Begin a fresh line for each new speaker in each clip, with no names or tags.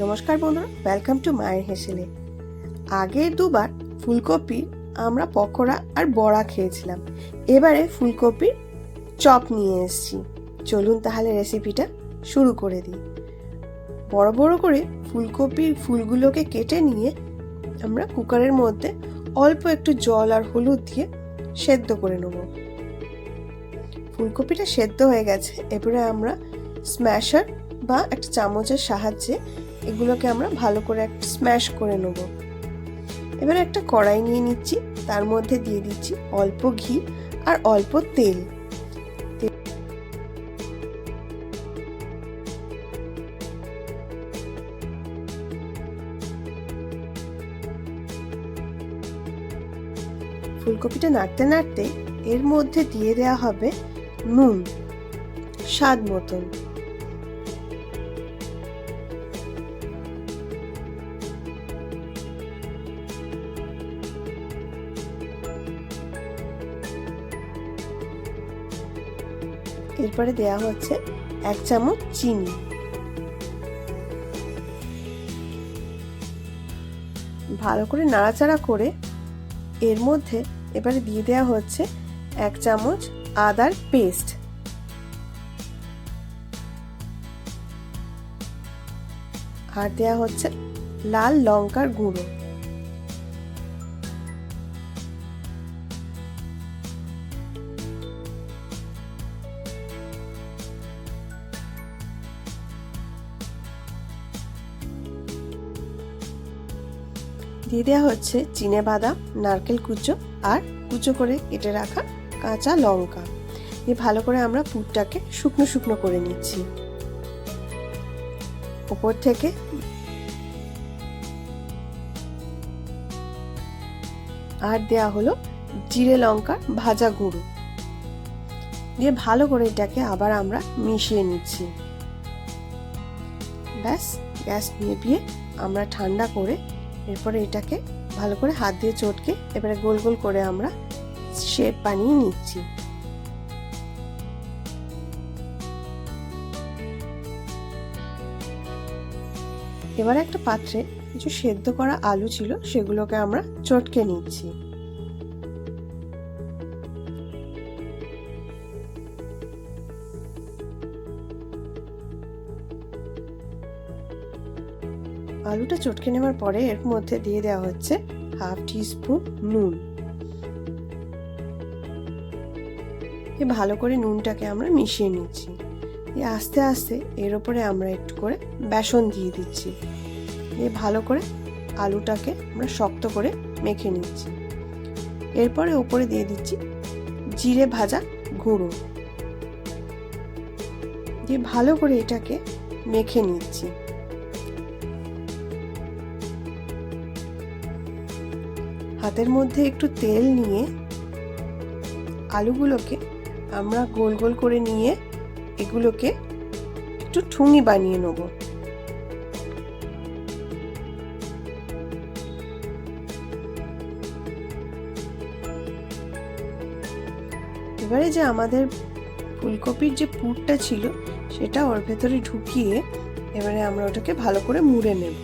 নমস্কার বন্ধুরা welcome to মায়ের হেসেলে। আগের দুবার ফুলকপি আমরা পকোড়া আর বড়া খেয়েছিলাম। এবারে ফুলকপির চপ নিয়ে এসেছি। চলুন তাহলে রেসিপিটা শুরু করে দিই। বড় বড় করে ফুলকপির ফুলগুলোকে কেটে নিয়ে আমরা কুকারের মধ্যে অল্প একটু জল আর হলুদ দিয়ে সেদ্ধ করে নেব। ফুলকপিটা সেদ্ধ হয়ে গেছে। এবারে আমরা স্ম্যাশার বা একটা চামচের সাহায্যে এগুলোকে আমরা ভালো করে একটা স্ম্যাশ করে নেব। এবার একটা কড়াই নিয়ে নিচ্ছি, তার মধ্যে দিয়ে দিচ্ছি অল্প ঘি আর অল্প তেল। ফুলকপিটা নাড়তে নাড়তে এর মধ্যে দিয়ে দেওয়া হবে নুন, স্বাদ মতন। এরপরে দেয়া হচ্ছে এক চামচ চিনি। ভালো করে নাড়াচাড়া করে এর মধ্যে এবারে দিয়ে দেওয়া হচ্ছে এক চামচ আদার পেস্ট। আর দেওয়া হচ্ছে লাল লঙ্কার গুঁড়ো। দিয়ে দেওয়া হচ্ছে চিনে বাদাম, নারকেল কুচো আর কুচো করে কেটে রাখা কাঁচা লঙ্কা। দিয়ে ভালো করে আমরা পুরটাকে শুকনো শুকনো করে নিচ্ছি। ওপর থেকে আর দেয়া হলো জিরে লঙ্কার ভাজা গুঁড়ো। দিয়ে ভালো করে এটাকে আবার আমরা মিশিয়ে নিচ্ছি। ব্যাস, গ্যাস নিভিয়ে আমরা ঠান্ডা করে এরপরে এটাকে ভালো করে হাত দিয়ে চটকে এবারে গোল গোল করে আমরা শেপ বানিয়ে নিচ্ছি। এবার একটা পাত্রে কিছু সেদ্ধ করা আলু ছিল, সেগুলোকে আমরা চটকে নিচ্ছি। আলুটা চটকে নেওয়ার পরে এর মধ্যে দিয়ে দেওয়া হচ্ছে হাফ টিস্পুন নুন। ভালো করে নুনটাকে আমরা মিশিয়ে নিচ্ছি। দিয়ে আস্তে আস্তে এর ওপরে আমরা একটু করে বেসন দিয়ে দিচ্ছি। দিয়ে ভালো করে আলুটাকে আমরা শক্ত করে মেখে নিচ্ছি। এরপরে ওপরে দিয়ে দিচ্ছি জিরে ভাজা গুঁড়ো। দিয়ে ভালো করে এটাকে মেখে নিচ্ছি। হাতের মধ্যে একটু তেল নিয়ে আলুগুলোকে আমরা গোল গোল করে নিয়ে এগুলোকে একটু ঠুঙি বানিয়ে নেব। এবারে যে আমাদের ফুলকপির যে পুরটা ছিল, সেটা ওর ভেতরে ঢুকিয়ে এবারে আমরা ওটাকে ভালো করে মুড়ে নেব।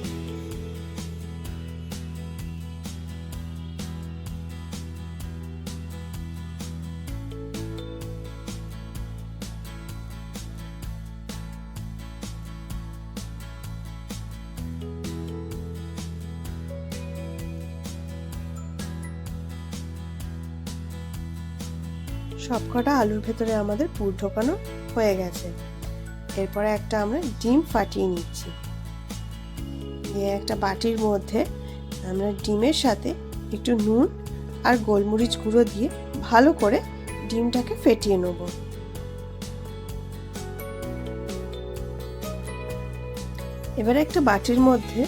সবকটা আলুর ভেতরে আমাদের পুর ঢোকানো হয়ে গেছে। এরপরে একটা আমরা ডিম ফাটিয়ে নিচ্ছি। দিয়ে একটা বাটির মধ্যে আমরা ডিমের সাথে একটু নুন আর গোলমরিচ গুঁড়ো দিয়ে ভালো করে ডিমটাকে ফেটিয়ে নেব। এবারে একটা বাটির মধ্যে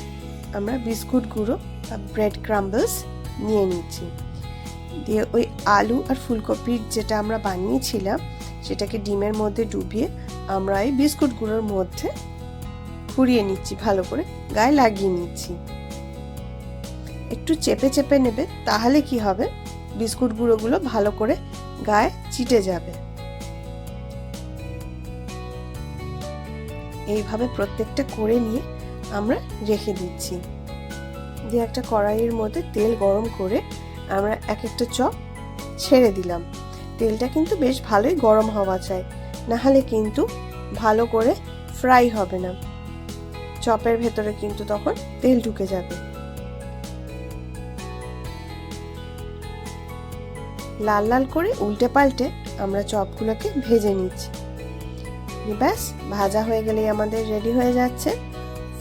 আমরা বিস্কুট গুঁড়ো বা ব্রেড ক্রাম্বলস নিয়ে নিচ্ছি। দিয়ে ওই আলু আর ফুলকপির যেটা আমরা বানিয়েছিলাম, সেটাকে ডিমের মধ্যে ডুবিয়ে আমরা এই বিস্কুট গুঁড়োর মধ্যে খুঁড়িয়ে নিচ্ছি, ভালো করে গায়ে লাগিয়ে নিচ্ছি। একটু চেপে চেপে নেবে, তাহলে কি হবে? বিস্কুট গুঁড়োগুলো ভালো করে গায়ে চিটে যাবে। এইভাবে প্রত্যেকটা করে নিয়ে আমরা রেখে দিচ্ছি। দিয়ে একটা কড়াইয়ের মধ্যে তেল গরম করে আমরা এক একটা চপ ছেড়ে দিলাম। তেলটা কিন্তু বেশ ভালোই গরম হওয়া চাই। নাহলে কিন্তু ভালো করে ফ্রাই হবে না। চপের ভেতরে কিন্তু তখন তেল ঢুকে যাবে। লাল লাল করে উল্টে পাল্টে আমরা চপগুলোকে ভেজে নিচ্ছি। ব্যাস, ভাজা হয়ে গেলেই আমাদের রেডি হয়ে যাচ্ছে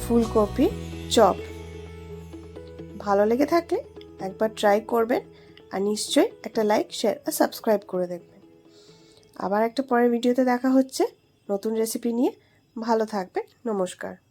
ফুলকপি চপ। ভালো লেগে থাকলে একবার ট্রাই করবেন আর নিশ্চয়ই একটা লাইক শেয়ার আর সাবস্ক্রাইব করে দেখবেন। আবার একটা পরের ভিডিওতে দেখা হচ্ছে। নতুন রেসিপি নিয়ে ভালো থাকবেন। নমস্কার।